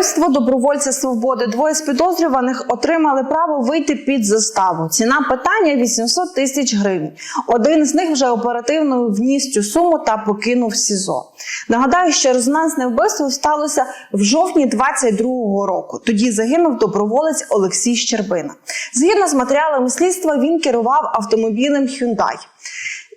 вбивство добровольця свободи. Двоє з підозрюваних отримали право вийти під заставу. Ціна питання 800 тисяч гривень. Один з них вже оперативно вніс цю суму та покинув СІЗО. Нагадаю, що резонансне вбивство сталося в жовтні 22-го року. Тоді загинув доброволець Олексій Щербина. Згідно з матеріалами слідства, він керував автомобілем Hyundai.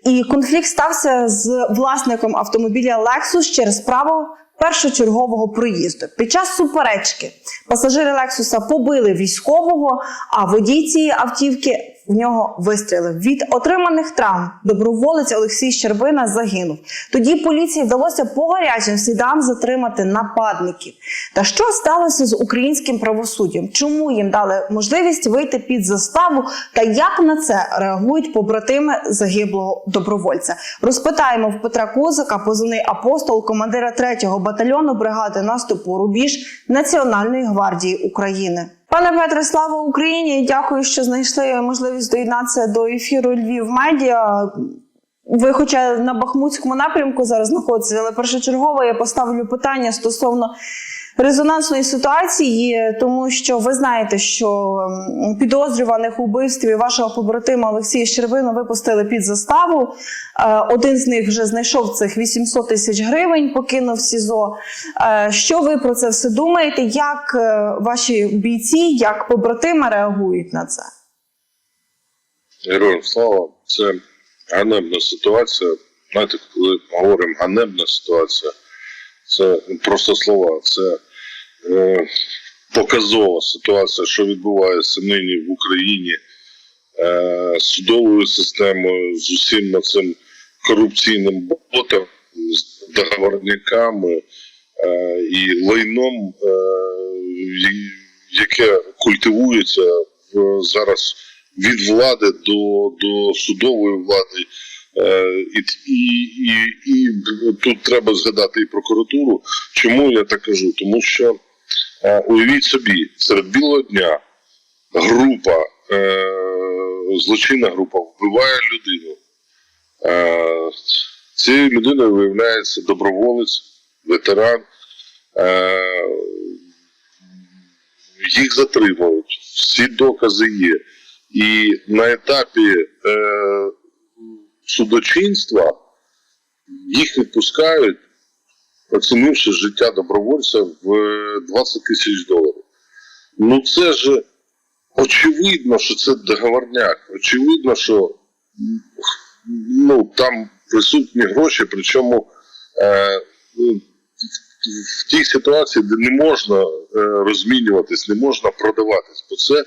І конфлікт стався з власником автомобіля Lexus через право першочергового проїзду. Під час суперечки пасажири Лексуса побили військового, а водій цієї автівки в нього вистрілив. Від отриманих травм доброволець Олексій Щербина загинув. Тоді поліції вдалося по гарячим слідам затримати нападників. Та що сталося з українським правосуддям? Чому їм дали можливість вийти під заставу? Та як на це реагують побратими загиблого добровольця? Розпитаємо в Петра Козака, позивний апостол, командира 3-го батальйону бригади наступу Рубіж Національної гвардії України. Пане Петре, слава Україні! Дякую, що знайшли можливість доєднатися до ефіру Львів Медіа. Ви, хоча на Бахмутському напрямку зараз знаходитеся, але першочергово я поставлю питання стосовно резонансної ситуації, тому що ви знаєте, що підозрюваних у вбивстві вашого побратима Олексія Щербина випустили під заставу. Е, Один з них вже знайшов цих 800 тисяч гривень, покинув СІЗО. Е, Що ви про це все думаєте? Як е, ваші бійці, як побратими реагують на це? Героям слава, це ганебна ситуація. Знаєте, коли говоримо ганебна ситуація, це просто слова, це е, показова ситуація, що відбувається нині в Україні е, з судовою системою, з усім цим корупційним ботом, з договорниками е, і лайном, е, яке культивується в, зараз від влади до, до судової влади. Е, і, і, і, тут треба згадати і прокуратуру. Чому я так кажу? Тому що е, уявіть собі, серед білого дня група, е, злочинна група вбиває людину. Цією людиною виявляється доброволець, ветеран. Їх затримують, всі докази є. І на етапі е, судочинства їх відпускають, оцінивши життя добровольця в 20 тисяч доларів. Ну це ж очевидно, що це договорняк. Очевидно, що ну, там присутні гроші, причому е, в тій ситуації, де не можна е, розмінюватись, не можна продаватись, бо це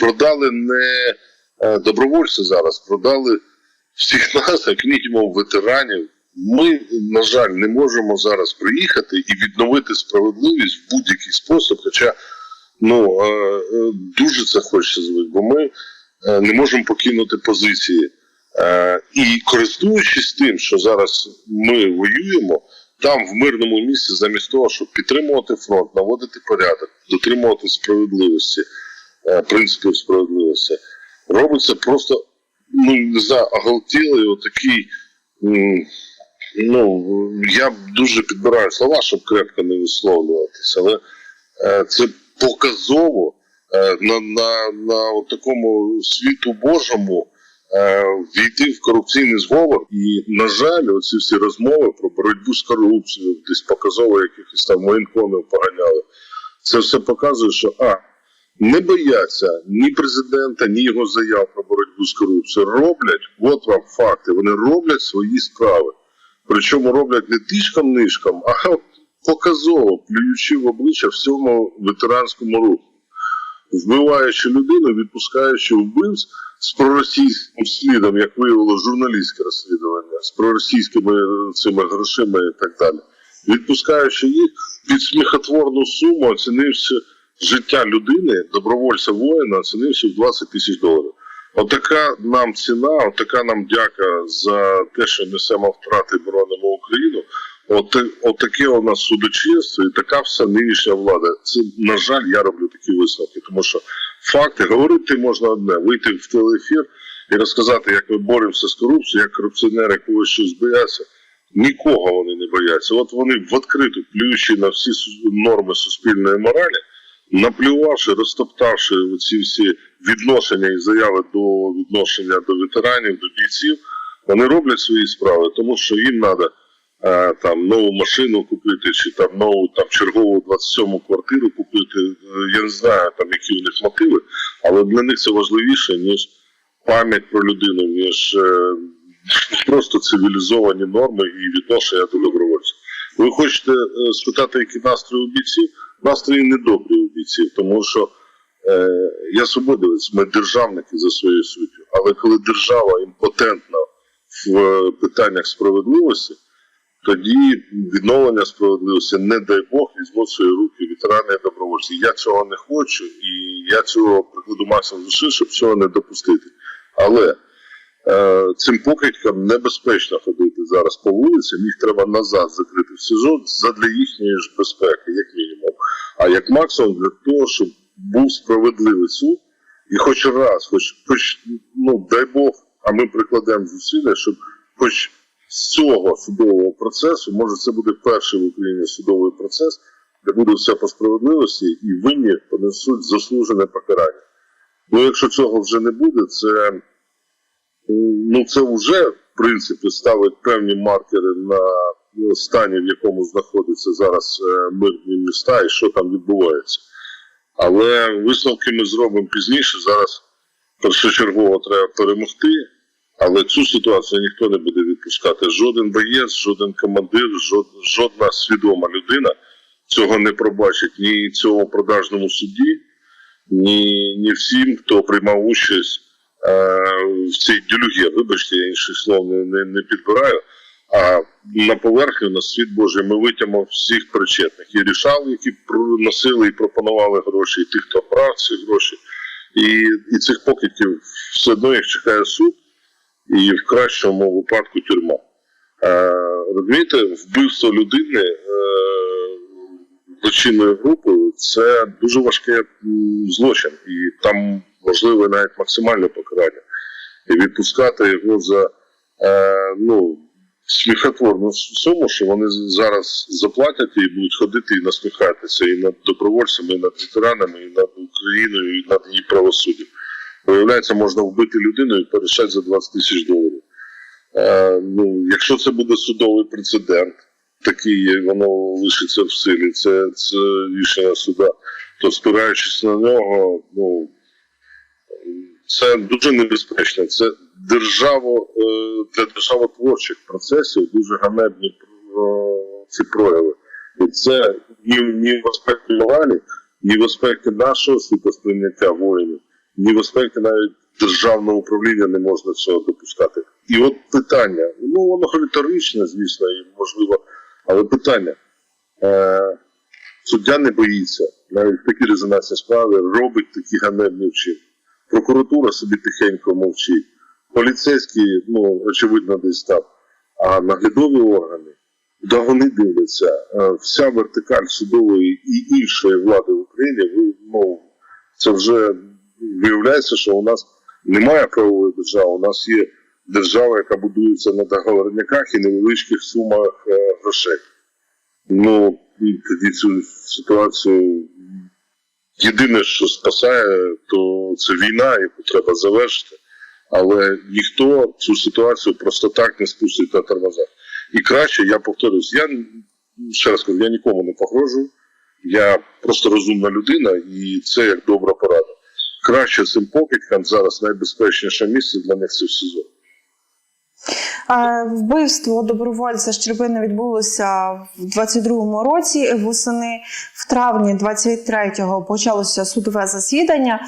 продали не е, добровольці зараз, продали всіх нас, як мінімум ветеранів. Ми, на жаль, не можемо зараз приїхати і відновити справедливість в будь-який спосіб, хоча ну, е, е, дуже це хочеться зробити, бо ми е, не можемо покинути позиції. І користуючись тим, що зараз ми воюємо, там в мирному місці, замість того, щоб підтримувати фронт, наводити порядок, дотримувати справедливості, принципів справедливості, робиться просто ну не знаю, оголтілий отакий. Ну я дуже підбираю слова, щоб крепко не висловлюватися, але е, це показово е, на, на, на такому світу Божому е, війти в корупційний зговор. І, на жаль, оці всі розмови про боротьбу з корупцією, десь показово якихось там воєнкомів поганяли. Це все показує, що а не бояться ні президента, ні його заяв про боротьбу з корупцією. Роблять, от вам факти, вони роблять свої справи. Причому роблять не тишком нишком, а от показово, плюючи в обличчя всьому ветеранському руху вбиваючи людину, відпускаючи вбивць з проросійським слідом, як виявило журналістське розслідування, з проросійськими цими грошима і так далі, відпускаючи їх під сміхотворну суму, оцінивши життя людини, добровольця воїна, оцінивши в 20 тисяч доларів. Отака нам ціна, отака нам дяка за те, що несемо втрати боронимо Україну. От, от таке у нас судочинство і така вся нинішня влада. Це, на жаль, я роблю такі висновки, тому що факти говорити можна одне, вийти в телеефір і розказати, як ми боремося з корупцією, як корупціонери когось щось бояться. Нікого вони не бояться. От вони в відкриту, плюючи на всі норми суспільної моралі, наплювавши, розтоптавши ці всі відношення і заяви до відношення до ветеранів, до бійців, вони роблять свої справи, тому що їм треба там нову машину купити, чи там нову там чергову 27-му квартиру купити. Е, Я не знаю, там які у них мотиви, але для них це важливіше, ніж пам'ять про людину, ніж е, просто цивілізовані норми і відношення до добровольців. Ви хочете е, спитати, які настрої у бійців? Настрої недобрі у бійців, тому що е, я свободівець, ми державники за своєю суттю, але коли держава імпотентна в е, питаннях справедливості, тоді відновлення справедливості, не дай Бог, візьмуть свої руки ветерани і добровольці. Я цього не хочу, і я цього прикладу максимум зусиль, щоб цього не допустити. Але цим покидькам небезпечно ходити зараз по вулицям, їх треба назад закрити в СИЗО задля їхньої ж безпеки, як мінімум. А як максимум для того, щоб був справедливий суд, і хоч раз, хоч, хоч ну дай Бог, а ми прикладемо зусилля, щоб хоч з цього судового процесу, може це буде перший в Україні судовий процес, де буде все по справедливості, і винні понесуть заслужене покарання. Ну, якщо цього вже не буде, це ну це вже в принципі ставить певні маркери на ну, стані, в якому знаходяться зараз е, мирні міста і що там відбувається. Але висновки ми зробимо пізніше. Зараз першочергово треба перемогти, але цю ситуацію ніхто не буде відпускати. Жоден боєць, жоден командир, жодна свідома людина цього не пробачить ні цьому продажному суді, ні, ні всім, хто приймав участь в цій дюлюгі. Вибачте, я інших слов не, не, не підбираю. А на поверхню, на світ Божий, ми витягнемо всіх причетних. І рішали, які носили і пропонували гроші, і тих, хто брав ці гроші. І, і цих покидьків все одно їх чекає суд, і в кращому випадку тюрма. Е, розумієте, вбивство людини е, злочинною групою це дуже важкий злочин, і там можливе навіть максимальне покарання. І відпускати його за е, ну, сміхотворну суму, що вони зараз заплатять і будуть ходити і насміхатися і над добровольцями, і над ветеранами, і над Україною, і над її правосуддям. Виявляється, можна вбити людину і порішати за 20 тисяч доларів. Е, ну, якщо це буде судовий прецедент, такий воно лишиться в силі, це, це рішення суда, то спираючись на нього, ну це дуже небезпечно. Це державо е, для державотворчих процесів дуже ганебні е, ці прояви. І це ні, ні в аспекті моралі, ні в аспекті нашого світосприйняття воїнів, ні в аспекті навіть державного управління не можна цього допускати. І от питання, ну воно риторичне, звісно, і можливо, але питання. Е, суддя не боїться, навіть в такій резонансній справі робить такі ганебні вчинки. Прокуратура собі тихенько мовчить. Поліцейські, ну, очевидно, десь там. А наглядові органи, да вони дивляться. Е, Вся вертикаль судової і іншої влади в Україні, ну, це вже виявляється, що у нас немає правової держави, у нас є держава, яка будується на договорниках і невеличких сумах е, грошей. Ну, і тоді цю ситуацію єдине, що спасає, то це війна, яку треба завершити. Але ніхто цю ситуацію просто так не спустить на тормозах. І краще, я повторюсь, я ще раз кажу, я нікому не погрожую. Я просто розумна людина, і це як добра порада. Краще цим покидькам зараз найбезпечніше місце для них це в СІЗО. Вбивство добровольця Щербини відбулося в 22-му році восени. В травні 23-го почалося судове засідання.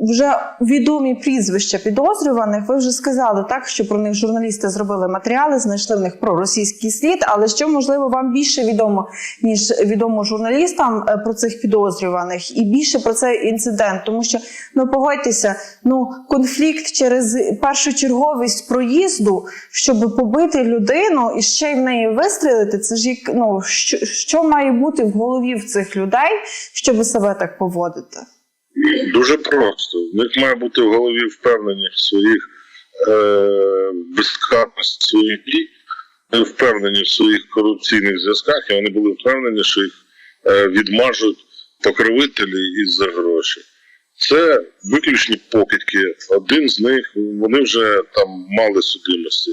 Вже відомі прізвища підозрюваних. Ви вже сказали так, що про них журналісти зробили матеріали, знайшли в них проросійський слід. Але що можливо вам більше відомо ніж відомо журналістам е, про цих підозрюваних, і більше про цей інцидент, тому що ну погодьтеся, ну конфлікт через першочерговість проїзду, щоб побити людину і ще й в неї вистрілити. Це ж ну що, що має бути в голові в цих людей, щоб себе так поводити? Дуже просто. В них має бути в голові впевненість в своїх е, безкарності своїх дій, впевнені в своїх корупційних зв'язках, і вони були впевнені, що їх е, відмажуть покровителі із за гроші. Це виключні покидьки. Один з них вони вже там мали судимості.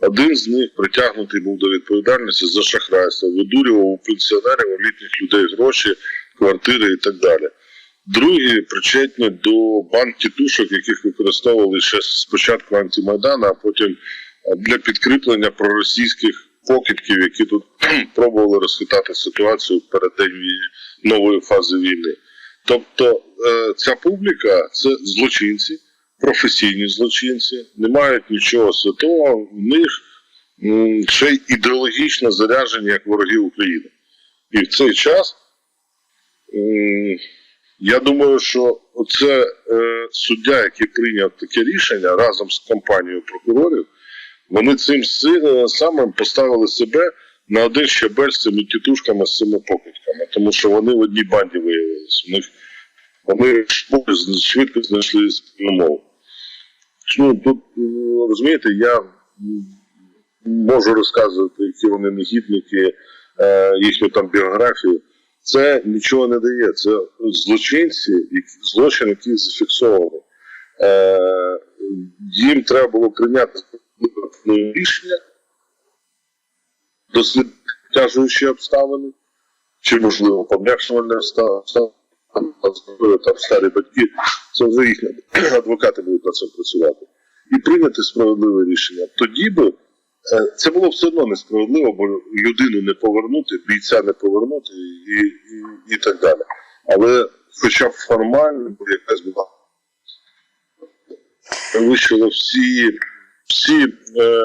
Один з них притягнутий був до відповідальності за шахрайство, видурював у пенсіонерів, у літніх людей гроші, квартири і так далі. Другі причетні до банк-тітушок, яких використовували ще спочатку антимайдана, а потім е, для підкріплення проросійських покидьків, які тут пробували розхитати ситуацію в переддень нової фази війни. Тобто е, ця публіка це злочинці, професійні злочинці, не мають нічого святого, в них ще й ідеологічно заряджені як вороги України. І в цей час я думаю, що оце е, суддя, який прийняв таке рішення разом з компанією прокурорів, вони цим самим поставили себе на один щабель з цими тітушками, з цими покидьками, тому що вони в одній банді виявилися. У них вони швидко- знайшли спільну мову. Ну, тут, е, розумієте, я можу розказувати, які вони негідники, е, їхню там біографію. Це нічого не дає. Це злочинці, злочин, який зафіксований. Е, їм треба було прийняти рішення, дослідити тяжуючі обставини, чи, можливо, пом'якшувальні обставини, там, старі батьки, це вже їхні адвокати будуть над цим працювати. І прийняти справедливе рішення. Тоді би е, це було все одно несправедливо, бо людину не повернути, бійця не повернути і, і, і так далі. Але хоча б формально, бо якась була вищили всі, всі е,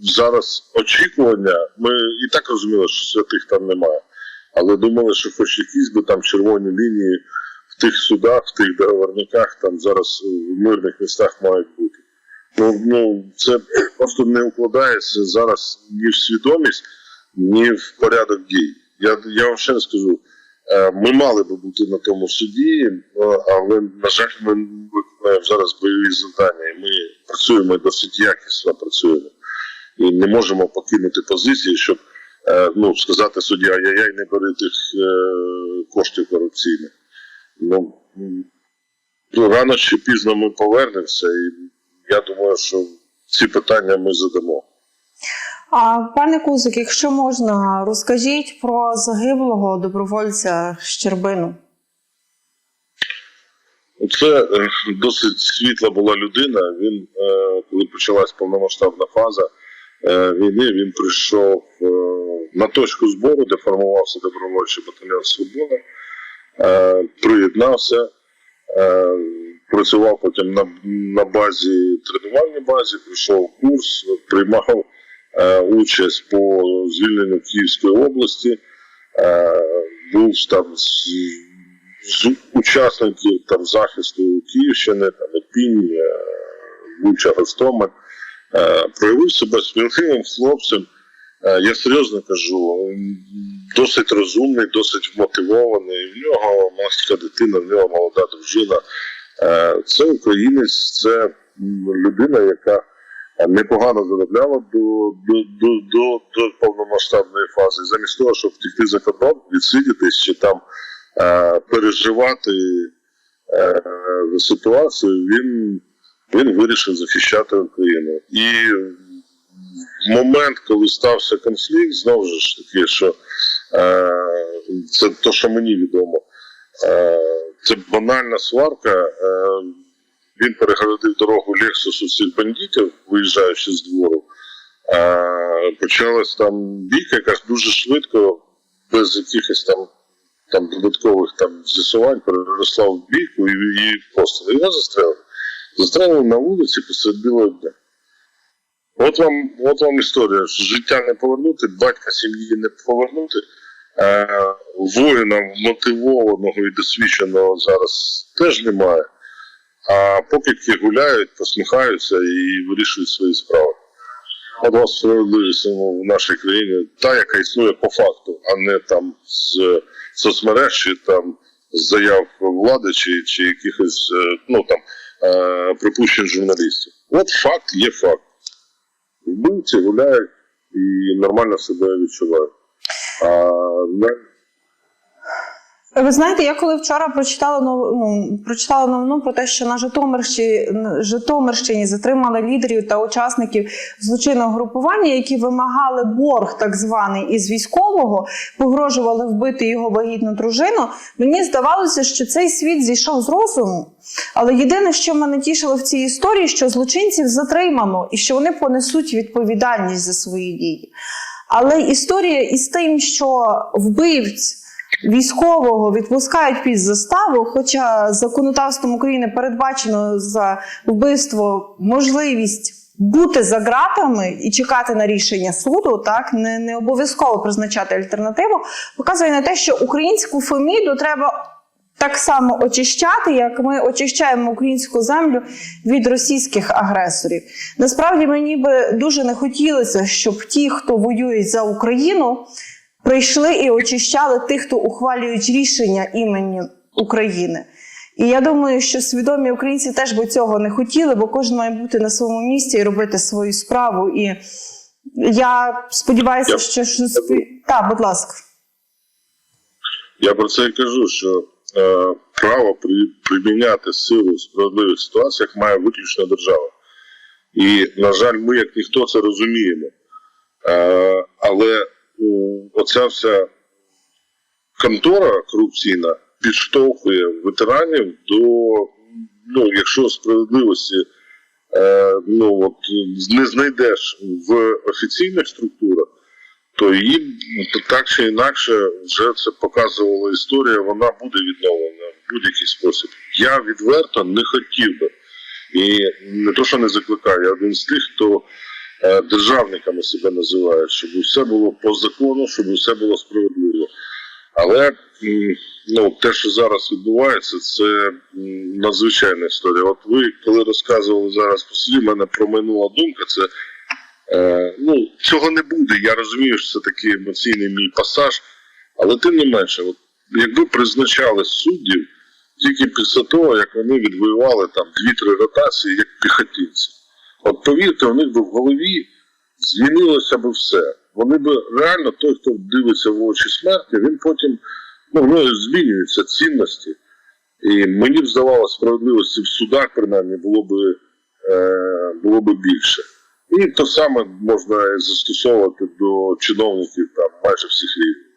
зараз очікування. Ми і так розуміли, що святих там немає. Але думали, що хоч якісь би там червоні лінії в тих судах, в тих договорниках там зараз в мирних містах мають бути. Ну, ну це просто не укладається зараз ні в свідомість, ні в порядок дій. Я, я вам ще раз скажу, е, ми мали би бути на тому суді, е, але, на жаль, ми виконуємо зараз бойові завдання, і ми працюємо досить якісно працюємо. І не можемо покинути позиції, щоб е, ну, сказати судді, ай-яй-яй, не бери тих е, коштів корупційних. Ну, ну, рано чи пізно ми повернемося, і я думаю, що ці питання ми задамо. А пане Кузик, якщо можна, розкажіть про загиблого добровольця Щербину. Це е, досить світла була людина. Він, е, коли почалась повномасштабна фаза е, війни, він прийшов на точку збору, де формувався добровольчий батальйон Свобода, приєднався, працював потім на, базі, тренувальній базі, прийшов курс, приймав участь по звільненню Київської області, був там з учасників там захисту Київщини, там Ірпінь, е, Буча, Гостомель, е, проявив себе сміливим хлопцем. Е, Я серйозно кажу, м, досить розумний, досить вмотивований. В нього маленька дитина, в нього молода дружина. Е, Це українець, це людина, яка е, непогано заробляла до, до, до, до, до повномасштабної фази. Замість того, щоб втекти за кордон, відсидітись чи там е, переживати е, ситуацію, він, він вирішив захищати Україну. І в момент, коли стався конфлікт, знову ж таки, що е, це те, що мені відомо, е, це банальна сварка. Е, він перегородив дорогу Лексусу цих бандитів, виїжджаючи з двору. Е, почалась там бійка, якась дуже швидко, без якихось там там додаткових там з'ясувань переросла в бійку і, і просто його застрелили. Застрелили на вулиці посеред білого дня. От вам, от вам історія. Життя не повернути, батька сім'ї не повернути. Е, воїна мотивованого і досвідченого зараз теж немає. А покидьки гуляють, посміхаються і вирішують свої справи. Вас справедливість в нашій країні та, яка існує по факту, а не там з соцмереж чи там з заяв влади чи, чи якихось е, ну там е, припущень журналістів. От факт є факт. Вбивці гуляють і нормально себе відчувають. А Ви знаєте, я коли вчора прочитала нов... ну, прочитала новину про те, що на Житомирщині, Житомирщині затримали лідерів та учасників злочинного групування, які вимагали борг, так званий, із військового, погрожували вбити його вагітну дружину. Мені здавалося, що цей світ зійшов з розуму. Але єдине, що мене тішило в цій історії, що злочинців затримано і що вони понесуть відповідальність за свої дії. Але історія із тим, що вбивць військового відпускають під заставу, хоча законодавством України передбачено за вбивство можливість бути за ґратами і чекати на рішення суду, так не, не обов'язково призначати альтернативу, показує на те, що українську феміду треба. Так само очищати, як ми очищаємо українську землю від російських агресорів. Насправді мені би дуже не хотілося, щоб ті, хто воюють за Україну, прийшли і очищали тих, хто ухвалюють рішення імені України. І я думаю, що свідомі українці теж би цього не хотіли, бо кожен має бути на своєму місці і робити свою справу. І я сподіваюся, Я- що, так, будь ласка. Я про це і кажу, що е, право при, приміняти силу в справедливих ситуаціях має виключно держава. І, на жаль, ми, як ніхто, це розуміємо. Е, але оця вся контора корупційна підштовхує ветеранів до, ну, якщо справедливості е, ну, от, не знайдеш в офіційних структурах, то її так чи інакше вже це показувала історія, вона буде відновлена в будь-який спосіб. Я відверто не хотів би. І не то, що не закликаю, я один з тих, хто державниками себе називає, щоб все було по закону, щоб все було справедливо. Але ну, те, що зараз відбувається, це надзвичайна історія. От ви, коли розказували зараз по селі, мене промайнула думка, це Е, ну, цього не буде. Я розумію, що це такий емоційний мій пасаж, але тим не менше, от, якби призначали суддів тільки після того, як вони відвоювали там 2-3 ротації як піхотинці. От повірте, у них би в голові змінилося б все. Вони б реально, той, хто дивиться в очі смерті, він потім ну, нього змінюються цінності. І мені б здавалося, справедливості в судах, принаймні, було б, е, було б більше. І те саме можна застосовувати до чиновників там майже всіх рівнів.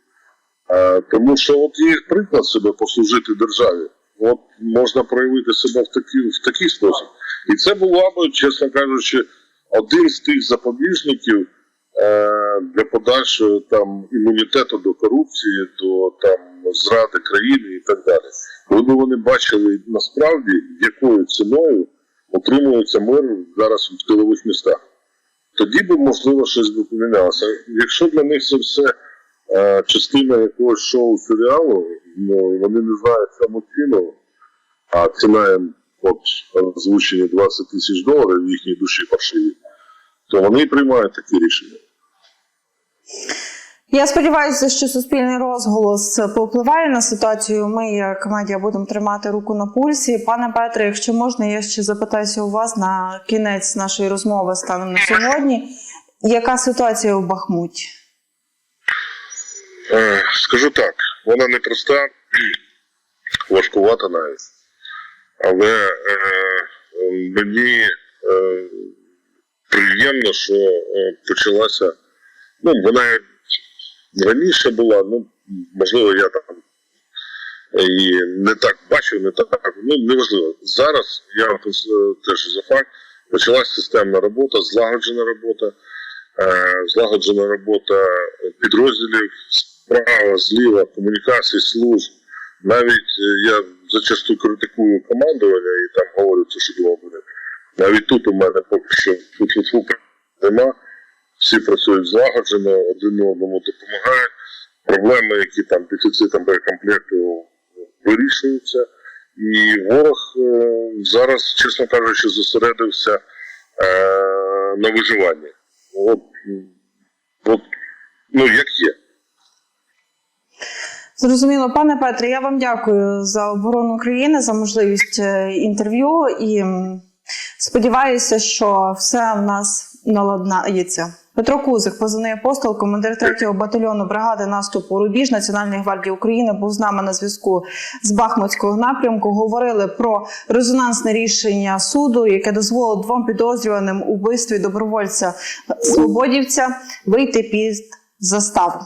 А, тому що от є приклад себе послужити державі. От можна проявити себе в такий, в такий спосіб. І це була б, чесно кажучи, один з тих запобіжників е, для подальшого там імунітету до корупції, до там зради країни і так далі. Коли б вони бачили насправді, якою ціною отримується мир зараз в тилових містах тоді б можливо щось би помінялося. Якщо для них це все е, частина якогось шоу серіалу, ну вони не знають саму ціну, а ціна їм от озвучені 20 тисяч доларів в їхній душі паршиві, то вони приймають такі рішення. Я сподіваюся, що суспільний розголос повпливає на ситуацію. Ми, як медіа, будемо тримати руку на пульсі. Пане Петре, якщо можна, я ще запитаюся у вас на кінець нашої розмови станом на сьогодні. Яка ситуація у Бахмуті? Е, скажу так, вона непроста, важкувата навіть. Але е, мені е, приємно, що е, почалася. Ну, вона раніше була, ну, можливо, я там і не так бачив, не так, ну неважливо. Зараз я теж за факт, почалася системна робота, злагоджена робота, злагоджена робота підрозділів справа, зліва, комунікації, служб. Навіть я зачасту критикую командування і там говорю, це що було буде. Навіть тут у мене поки що тут нема. Всі працюють злагоджено, один одному допомагають. Проблеми, які там дефіцитом боєкомплекту вирішуються. І ворог е, зараз, чесно кажучи, зосередився е, на виживанні. От, от, ну, як є. Зрозуміло, пане Петре, я вам дякую за оборону України, за можливість е, інтерв'ю і сподіваюся, що все в нас наладнається. Петро Кузик, позивний апостол, командир 3-го батальйону бригади наступу Рубіж Національної гвардії України, був з нами на зв'язку з Бахмутського напрямку. Говорили про резонансне рішення суду, яке дозволило двом підозрюваним у вбивстві добровольця свободівця вийти під заставу.